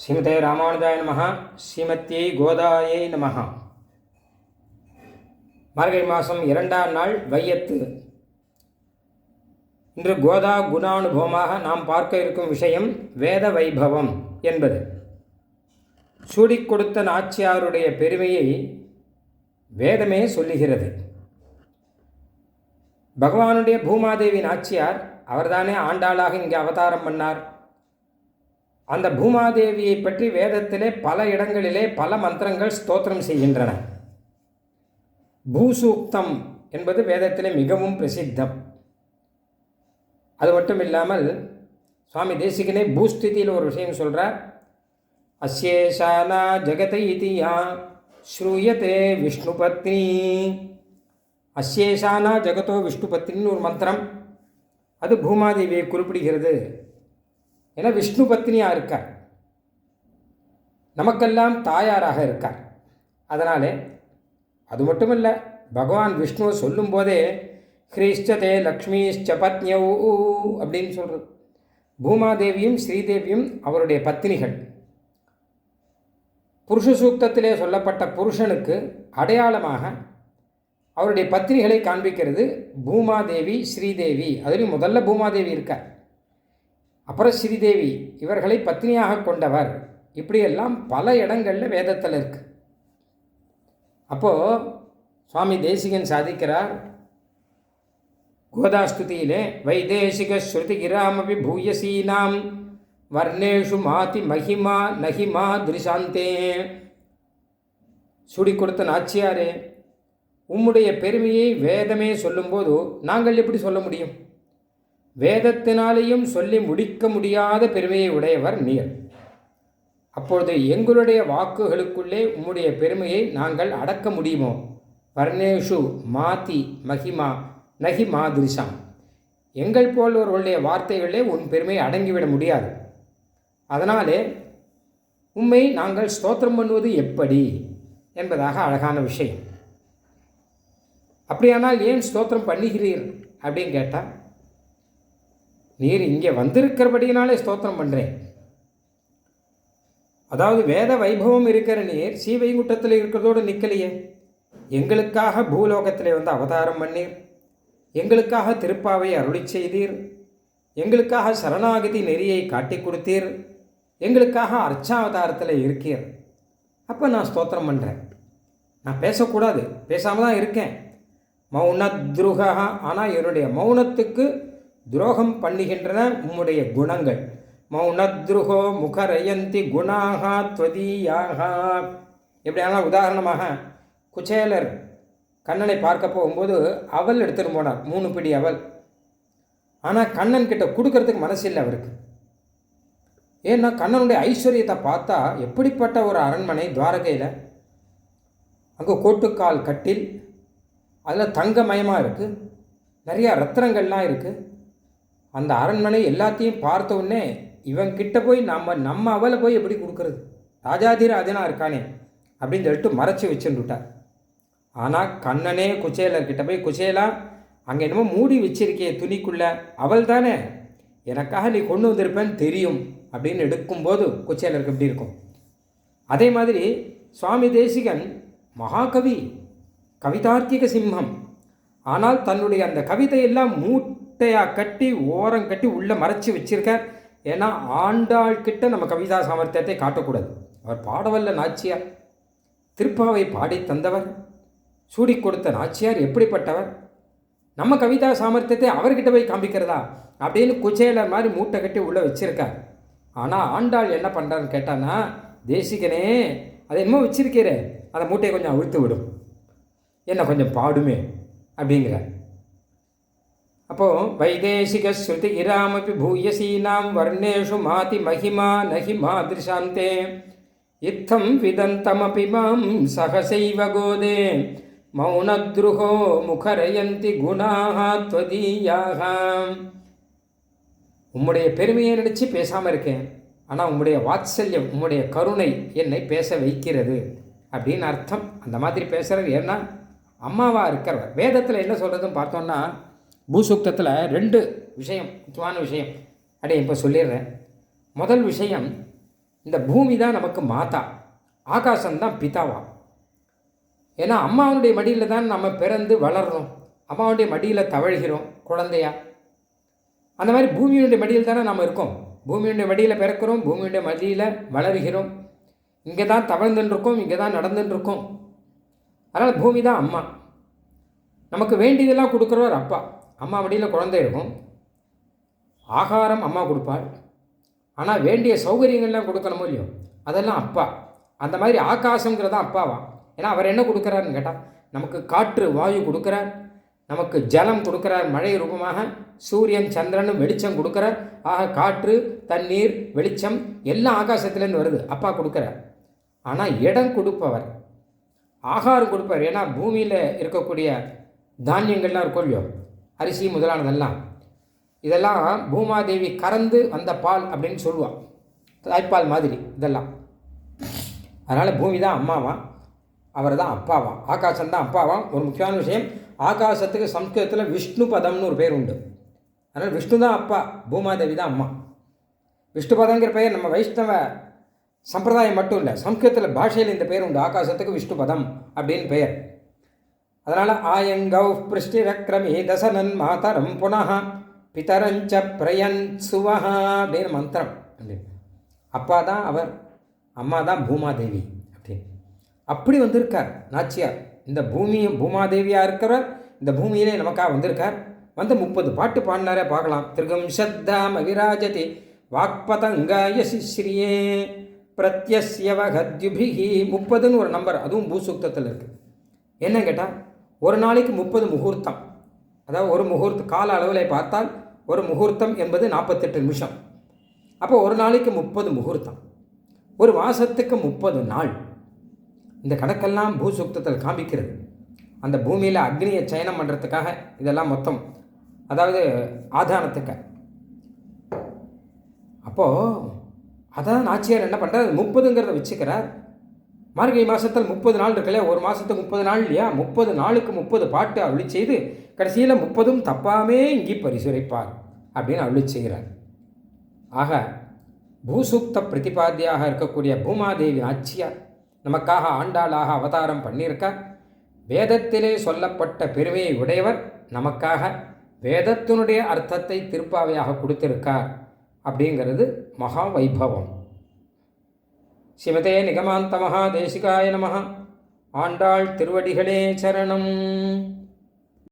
ஸ்ரீமதே ராமானுஜாய நமஹ ஸ்ரீமத்தியை கோதாயை நமஹ. மார்கழி மாதம் இரண்டாம் நாள் வையத்து. இன்று கோதா குணானுபவமாக நாம் பார்க்க இருக்கும் விஷயம் வேத வைபவம் என்பது. சூடிக் கொடுத்த நாச்சியாருடைய பெருமையை வேதமே சொல்லுகிறது. பகவானுடைய பூமாதேவி நாச்சியார் அவர்தானே ஆண்டாளாக இங்கே அவதாரம் பண்ணார். அந்த பூமாதேவியை பற்றி வேதத்திலே பல இடங்களிலே பல மந்திரங்கள் ஸ்தோத்திரம் செய்கின்றன. பூசூக்தம் என்பது வேதத்திலே மிகவும் பிரசித்தம். அது மட்டும் இல்லாமல் சுவாமி தேசிகனே பூஸ்திதியில் ஒரு விஷயம் சொல்கிறார் அஸ்யேஷானா ஜெகதை இதியா ஸ்ரூயத்தே விஷ்ணு பத்னி அஸ்யேஷானா ஜெகதோ விஷ்ணு பத்னின்னு ஒரு மந்திரம். அது பூமாதேவியை குறிப்பிடுகிறது. ஏன்னா விஷ்ணு பத்னியாக இருக்கார். நமக்கெல்லாம் தாயாராக இருக்கார். அதனாலே அது மட்டும் இல்லை பகவான் விஷ்ணுவை சொல்லும்போதே ஹ்ரீஷ்டதே லக்ஷ்மிஷ்ட பத்னியவு அப்படின்னு சொல்கிறது பூமாதேவியும் ஸ்ரீதேவியும் அவருடைய பத்னிகள். புருஷ சூக்தத்திலே சொல்லப்பட்ட புருஷனுக்கு அடையாளமாக அவருடைய பத்னிகளை காண்பிக்கிறது பூமாதேவி ஸ்ரீதேவி. அதுலேயும் முதல்ல பூமாதேவி இருக்கார். அப்புறம் ஸ்ரீதேவி இவர்களை பத்னியாக கொண்டவர். இப்படியெல்லாம் பல இடங்களில் வேதத்தில் இருக்கு. அப்போது சுவாமி தேசிகன் சாதிக்கிறார். கோதாஸ்துதியிலே வைதேசிக ஸ்ருதிகிராமபி பூயசீனாம் வர்ணேஷு மாதி மகிமா நகிமா திருஷாந்தே. சுடி கொடுத்த நாச்சியாரே உம்முடைய பெருமையை வேதமே சொல்லும்போது நாங்கள் எப்படி சொல்ல முடியும்? வேதத்தினாலேயும் சொல்லி முடிக்க முடியாத பெருமையை உடையவர் நீர். அப்பொழுது எங்களுடைய வாக்குகளுக்குள்ளே உம்முடைய பெருமையை நாங்கள் அடக்க முடியுமோ? வர்ணேஷு மாதி மகிமா நகி மாதிரிசாம். எங்கள் போலவர்களுடைய வார்த்தைகளே உன் பெருமையை அடங்கிவிட முடியாது. அதனாலே உண்மை நாங்கள் ஸ்தோத்திரம் பண்ணுவது எப்படி? என்பதாக அழகான விஷயம். அப்படியானால் ஏன் ஸ்தோத்திரம் பண்ணுகிறீர்? அப்படின்னு கேட்டால் நீர் இங்கே வந்திருக்கிறபடியினாலே ஸ்தோத்திரம் பண்ணுறேன் அதாவது வேத வைபவம் இருக்கிற நீர் ஸ்ரீவைகுண்டத்தில் இருக்கிறதோடு நிற்கலையே எங்களுக்காக பூலோகத்தில் வந்து அவதாரம் பண்ணீர். எங்களுக்காக திருப்பாவை அருளி செய்தீர். எங்களுக்காக சரணாகதி நெறியை காட்டி கொடுத்தீர். எங்களுக்காக அர்ச்சாவதாரத்தில் இருக்கீர். அப்போ நான் ஸ்தோத்திரம் பண்ணுறேன் நான் பேசக்கூடாது. பேசாமல் தான் இருக்கேன். மௌனத்ருகா ஆனால் என்னுடைய மௌனத்துக்கு துரோகம் பண்ணுகின்றன உம்முடைய குணங்கள். மௌனத்ருகோ முகரயந்தி குணாகா துவதீயாக. எப்படியான உதாரணமாக குச்சேலர் கண்ணனை பார்க்க போகும்போது அவல் எடுத்துகிட்டு போனார் மூணு பிடி அவல். ஆனால் கண்ணன் கிட்ட கொடுக்கறதுக்கு மனசு இல்லை அவருக்கு. ஏன்னா கண்ணனுடைய ஐஸ்வர்யத்தை பார்த்தா எப்படிப்பட்ட ஒரு அரண்மனை துவாரகையில்? அங்கே கோட்டுக்கால் கட்டில் அதில் தங்கமயமாக இருக்குது நிறையா ரத்னங்கள்லாம் இருக்குது அந்த அரண்மனை எல்லாத்தையும் பார்த்த உடனே இவன் கிட்ட போய் நம்ம நம்ம அவளை போய் எப்படி கொடுக்கறது? ராஜாதிராஜனா இருக்கானே அப்படின்னு சொல்லிட்டு மறைச்சி வச்சுட்டுட்டார் ஆனால் கண்ணனே குச்சேலர்கிட்ட போய் குச்சேலா அங்கே என்னமோ மூடி வச்சிருக்கே துணிக்குள்ள அவள் தானே? எனக்காக நீ கொண்டு வந்திருப்பேன்னு தெரியும் அப்படின்னு எடுக்கும்போது குச்சேலருக்கு எப்படி இருக்கும்? அதே மாதிரி சுவாமி தேசிகன் மகாகவி கவிதார்த்திக சிம்மம். ஆனால் தன்னுடைய அந்த கவிதையெல்லாம் முட்டையாக கட்டி ஓரம் கட்டி உள்ளே மறைச்சி வச்சுருக்கார். ஏன்னா ஆண்டாள் கிட்ட நம்ம கவிதா சாமர்த்தியத்தை காட்டக்கூடாது. அவர் பாடவல்ல நாச்சியார். திருப்பாவை பாடி தந்தவர். சூடி கொடுத்த நாச்சியார் எப்படிப்பட்டவர்? நம்ம கவிதா சாமர்த்தியத்தை அவர்கிட்ட போய் காமிக்கிறதா அப்படின்னு குச்சேலர் மாதிரி மூட்டை கட்டி உள்ளே வச்சுருக்கார். ஆனால் ஆண்டாள் என்ன பண்ணுறான்னு கேட்டான்னா தேசிகனே அதை என்னமோ வச்சிருக்கிறேன் அந்த மூட்டையை கொஞ்சம் அழுத்து விடும். என்ன கொஞ்சம் பாடுமே அப்படிங்கிறார். அப்போது வைதேசிக ஸ்ருதி இராமபி பூயசீனாம் வர்ணேஷு மாதி மகிமா நகி மாதிருஷாந்தே. இத்தம் விதந்தமபி மாம் சகசைவ கோதே. மௌனத்ருகோ முகரயந்தி குணாக துவதீயாக. உம்முடைய பெருமையை நினச்சி பேசாமல் இருக்கேன். ஆனால் உம்முடைய வாத்சல்யம் உம்முடைய கருணை என்னை பேச வைக்கிறது அப்படின்னு அர்த்தம். அந்த மாதிரி பேசுகிறது ஏன்னா அம்மாவாக இருக்கிறவர். வேதத்தில் என்ன சொல்கிறதுன்னு பார்த்தோன்னா பூசூக்தத்தில் ரெண்டு விஷயம் முக்கியமான விஷயம். அடே இப்போ சொல்லிடுறேன். முதல் விஷயம் இந்த பூமி தான் நமக்கு மாதா. ஆகாசம்தான் பிதாவா. ஏன்னா அம்மாவுடைய மடியில் தான் நம்ம பிறந்து வளர்றோம். அம்மாவுடைய மடியில் தவழ்கிறோம் குழந்தையா. அந்த மாதிரி பூமியுடைய மடியில் தானே நம்ம இருக்கோம். பூமியுடைய மடியில் பிறக்கிறோம் பூமியுடைய மடியில் வளர்கிறோம். இங்கே தான் தவழ்ந்துட்டுருக்கோம் இங்கே தான் நடந்துட்டுருக்கோம் அதனால் பூமி தான் அம்மா. நமக்கு வேண்டியதெல்லாம் கொடுக்குறவர் அப்பா. அம்மா மடியில் குழந்தை இருக்கும். ஆகாரம் அம்மா கொடுப்பாள். ஆனால் வேண்டிய சௌகரியங்கள்லாம் கொடுக்கணுமோ இல்லையோ? அதெல்லாம் அப்பா. அந்த மாதிரி ஆகாசங்கிறதான் அப்பாவா? ஏன்னா அவர் என்ன கொடுக்குறாருன்னு கேட்டால் நமக்கு காற்று வாயு கொடுக்குறார். நமக்கு ஜலம் கொடுக்குறார் மழை ரூபமாக. சூரியன் சந்திரன் வெளிச்சம் கொடுக்குறார். ஆக காற்று தண்ணீர் வெளிச்சம் எல்லாம் ஆகாசத்துலேருந்து வருது. அப்பா கொடுக்குறார். ஆனால் இடம் கொடுப்பவர். ஆகாரம் கொடுப்பார். ஏன்னா பூமியில் இருக்கக்கூடிய தானியங்கள்லாம் இருக்கும் இல்லையோ? அரிசி முதலானதெல்லாம். இதெல்லாம் பூமாதேவி கறந்து வந்த பால் அப்படின்னு சொல்லுவாள் தாய்ப்பால் மாதிரி இதெல்லாம். அதனால் பூமி தான் அம்மாவான் அவர் தான் அப்பாவா? ஆகாசம் தான் அப்பாவான் ஒரு முக்கியமான விஷயம் ஆகாசத்துக்கு சம்ஸ்கிருதத்தில் விஷ்ணு பதம்னு ஒரு பேர் உண்டு. அதனால் விஷ்ணு தான் அப்பா பூமாதேவி தான் அம்மா. விஷ்ணு பதங்கிற பெயர் நம்ம வைஷ்ணவ சம்பிரதாயம் மட்டும் இல்லை சம்ஸ்கிருதத்தில் பாஷையில் இந்த பேர் உண்டு. ஆகாசத்துக்கு விஷ்ணு பதம் அப்படின்னு பெயர். அதனால் ஆயங்கௌ பிருஷ்டிரக்ரமி தசனன் மாதரம் புனः பிதரஞ்ச பிரயன் சுவஹா அப்படின்னு மந்திரம் அப்படின்னு அப்பா தான் அவர் அம்மா தான் பூமாதேவி அப்படின்னு அப்படி வந்திருக்கார் நாச்சியார். இந்த பூமியும் பூமாதேவியாக இருக்கிறவர் இந்த பூமியிலே நமக்காக வந்திருக்கார். வந்து முப்பது பாட்டு பாடினாரே பார்க்கலாம். திருகம் சத்தாம விராஜதி வாக்பதங்காய சிஸ்ரியே பிரத்யஸ்யவகத்யுபிகி முப்பதுன்னு ஒரு நம்பர் அதுவும் பூசூக்தத்தில் இருக்குது என்ன கேட்டால் ஒரு நாளைக்கு முப்பது முகூர்த்தம். அதாவது ஒரு முகூர்த்த கால அளவில் பார்த்தால் ஒரு முகூர்த்தம் என்பது நாற்பத்தெட்டு நிமிஷம். அப்போ ஒரு நாளைக்கு முப்பது முகூர்த்தம். ஒரு மாதத்துக்கு முப்பது நாள். இந்த கணக்கெல்லாம் பூசுக்தத்தில் காமிக்கிறது. அந்த பூமியில் அக்னியை சயனம் பண்ணுறதுக்காக இதெல்லாம் மொத்தம். அதாவது ஆதாரத்துக்கு அப்போது அதான் நாச்சியார் என்ன பண்ணுறார் முப்பதுங்கிறத வச்சுக்கிறார். மார்கழி மாதத்தில் முப்பது நாள் இருக்குல்ல ஒரு மாதத்துக்கு முப்பது நாள் இல்லையா? முப்பது நாளுக்கு முப்பது பாட்டு அருளி செய்து கடைசியில் முப்பதும் தப்பாமே இங்கி பரிசுரைப்பார் அப்படின்னு அருளி செய்கிறார். ஆக பூசூக்த பிரதிபாத்தியாக இருக்கக்கூடிய பூமாதேவி ஆட்சியார் நமக்காக ஆண்டாளாக அவதாரம் பண்ணியிருக்கார் வேதத்திலே சொல்லப்பட்ட பெருமையை உடையவர் நமக்காக வேதத்தினுடைய அர்த்தத்தை திருப்பாவையாக கொடுத்திருக்கார் அப்படிங்கிறது மகா வைபவம். சிவதே நிகமாந்த மகாதேசிகாய நம ஆண்டாள் திருவடிகளே சரணம்.